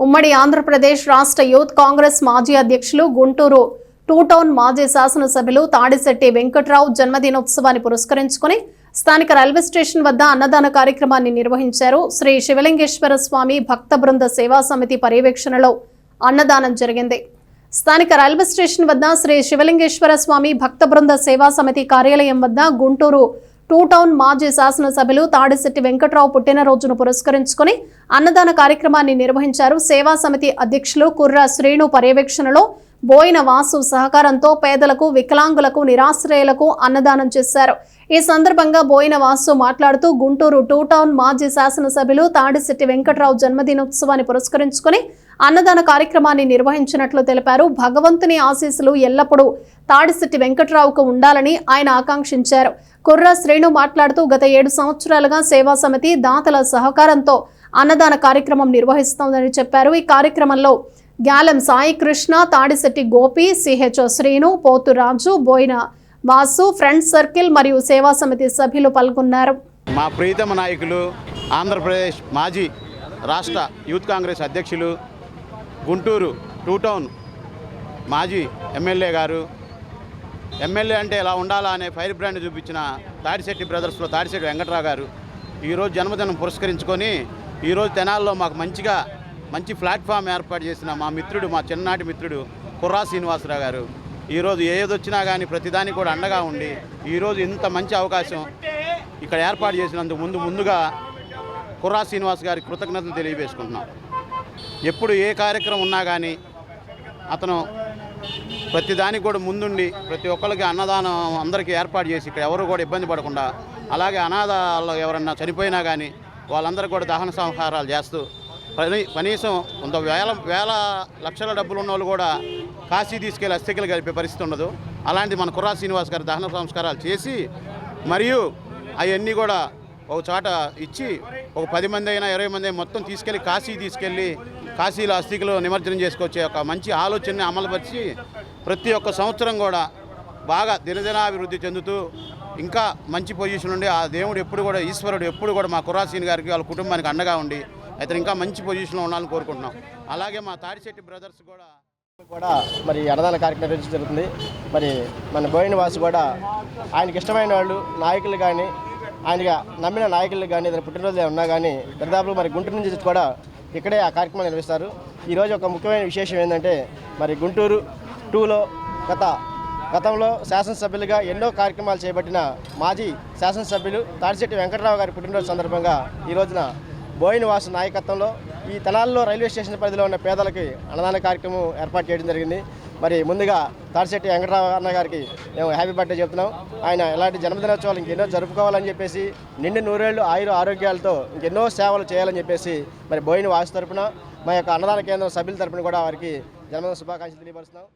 ఉమ్మడి ఆంధ్రప్రదేశ్ రాష్ట్ర యూత్ కాంగ్రెస్ మాజీ అధ్యక్షులు గుంటూరు టూ టౌన్ మాజీ శాసనసభ్యులు తాడిశెట్టి వెంకట్రావు జన్మదినోత్సవాన్ని పురస్కరించుకుని స్థానిక రైల్వే స్టేషన్ వద్ద అన్నదాన కార్యక్రమాన్ని నిర్వహించారు. శ్రీ శివలింగేశ్వర స్వామి భక్త బృంద సేవా సమితి పర్యవేక్షణలో అన్నదానం జరిగింది. స్థానిక రైల్వే స్టేషన్ వద్ద శ్రీ శివలింగేశ్వర స్వామి భక్త బృంద సేవా సమితి కార్యాలయం వద్ద గుంటూరు టూ టౌన్ మాజీ శాసనసభ్యులు తాడిశెట్టి వెంకట్రావు పుట్టినరోజును పురస్కరించుకుని అన్నదాన కార్యక్రమాన్ని నిర్వహించారు. సేవా సమితి అధ్యక్షులు కుర్ర శ్రేణు పర్యవేక్షణలో బోయిన వాసు సహకారంతో పేదలకు వికలాంగులకు నిరాశ్రయులకు అన్నదానం చేశారు. ఈ సందర్భంగా బోయిన వాసు మాట్లాడుతూ గుంటూరు టూ టౌన్ మాజీ శాసనసభ్యులు తాడిశెట్టి వెంకట్రావు జన్మదినోత్సవాన్ని పురస్కరించుకుని అన్నదాన కార్యక్రమాన్ని నిర్వహించినట్లు తెలిపారు. భగవంతుని ఆశీస్సులు ఎల్లప్పుడూ తాడిశెట్టి వెంకట్రావుకు ఉండాలని ఆయన ఆకాంక్షించారు. కుర్ర శ్రేణు మాట్లాడుతూ గత ఏడు సంవత్సరాలుగా సేవా సమితి దాతల సహకారంతో అన్నదాన కార్యక్రమం నిర్వహిస్తోందని చెప్పారు. ఈ కార్యక్రమంలో Gyalam Sai Krishna Tadisetti Gopi CHO Srinu Pothu Raju Boina Vasu friends circle మరియు సేవా సమితి సభ్యులు పాల్గొన్నారు. మా ప్రీతమ నాయకులు ఆంధ్రప్రదేశ్ మాజీ రాష్ట్ర యూత్ కాంగ్రెస్ అధ్యక్షులు గుంటూరు టూ టౌన్ మాజీ ఎమ్మెల్యే గారు ఎమ్మెల్యే అంటే ఇలా ఉండాలా అనే ఫైర్ బ్రాండ్ చూపించిన తాడిశెట్టి బ్రదర్స్లో తాడిశెట్టి వెంకట్రావు గారు ఈరోజు జన్మదినం పురస్కరించుకొని ఈరోజు తెనాల్లో మాకు మంచిగా మంచి ప్లాట్ఫామ్ ఏర్పాటు చేసిన మా మిత్రుడు మా చిన్ననాటి మిత్రుడు కుర్రా శ్రీనివాసరావు గారు. ఈరోజు ఏదొచ్చినా కానీ ప్రతిదానికి కూడా అండగా ఉండి ఈరోజు ఇంత మంచి అవకాశం ఇక్కడ ఏర్పాటు చేసినందుకు ముందు ముందుగా కుర్రా శ్రీనివాస్ గారికి కృతజ్ఞతలు తెలియజేసుకుంటున్నాం. ఎప్పుడు ఏ కార్యక్రమం ఉన్నా కానీ అతను ప్రతి దానికి కూడా ముందుండి ప్రతి ఒక్కరికి అన్నదానం అందరికీ ఏర్పాటు చేసి ఇక్కడ ఎవరు కూడా ఇబ్బంది పడకుండా అలాగే అనాథాలు ఎవరన్నా చనిపోయినా కానీ వాళ్ళందరూ కూడా దహన సంహారాలు చేస్తూ కనీ కనీసం కొంత వేల వేల లక్షల డబ్బులు ఉన్న వాళ్ళు కూడా కాశీ తీసుకెళ్ళి అస్థికలు కలిపే పరిస్థితి ఉండదు. అలాంటి మన కుర్రా శ్రీనివాస్ గారి దహన సంస్కారాలు చేసి మరియు అవన్నీ కూడా ఒక చోట ఇచ్చి ఒక పది మంది అయినా ఇరవై మంది అయినా మొత్తం తీసుకెళ్ళి కాశీ తీసుకెళ్ళి కాశీలో అస్థికలు నిమజ్జనం చేసుకొచ్చే ఒక మంచి ఆలోచనని అమలుపరిచి ప్రతి ఒక్క సంవత్సరం కూడా బాగా దినదినాభివృద్ధి చెందుతూ ఇంకా మంచి పొజిషన్ ఉండి ఆ దేవుడు ఎప్పుడు కూడా ఈశ్వరుడు ఎప్పుడు కూడా మా కురాసీని గారికి వాళ్ళ కుటుంబానికి అండగా ఉండి అతను ఇంకా మంచి పొజిషన్లో ఉండాలని కోరుకుంటున్నాం. అలాగే మా తాడిశెట్టి బ్రదర్స్ కూడా కూడా మరి అన్నదాన కార్యక్రమం నిర్వహించడం జరుగుతుంది. మరి మన బోయిన వాసు కూడా ఆయనకి ఇష్టమైన వాళ్ళు నాయకులు కానీ ఆయనగా నమ్మిన నాయకులు కానీ ఏదైనా పుట్టినరోజు ఉన్నా కానీ దరిదాపులు మరి గుంటూరు నుంచి కూడా ఇక్కడే ఆ కార్యక్రమం నిర్వహిస్తారు. ఈరోజు ఒక ముఖ్యమైన విశేషం ఏంటంటే మరి గుంటూరు టూలో గత గతంలో శాసనసభ్యులుగా ఎన్నో కార్యక్రమాలు చేపట్టిన మాజీ శాసనసభ్యులు తాడిశెట్టి వెంకటరావు గారి పుట్టినరోజు సందర్భంగా ఈ రోజున బోయిన నాయకత్వంలో ఈ తెనాల్లో రైల్వే స్టేషన్ పరిధిలో ఉన్న పేదలకి అన్నదాన కార్యక్రమం ఏర్పాటు చేయడం జరిగింది. మరి ముందుగా తాడిశెట్టి వెంకటరావు అన్న గారికి మేము హ్యాపీ బర్త్డే చెప్తున్నాం. ఆయన ఇలాంటి జన్మదినోత్సవాలు ఇంకెన్నో జరుపుకోవాలని చెప్పేసి నిండు నూరేళ్ళు ఆయుర ఆరోగ్యాలతో ఇంకెన్నో సేవలు చేయాలని చెప్పేసి మరి బోయిన వాసు తరపున మా యొక్క అన్నదాన కేంద్రం సభ్యుల తరపున కూడా వారికి జన్మదిన శుభాకాంక్షలు తెలియపరుస్తున్నాం.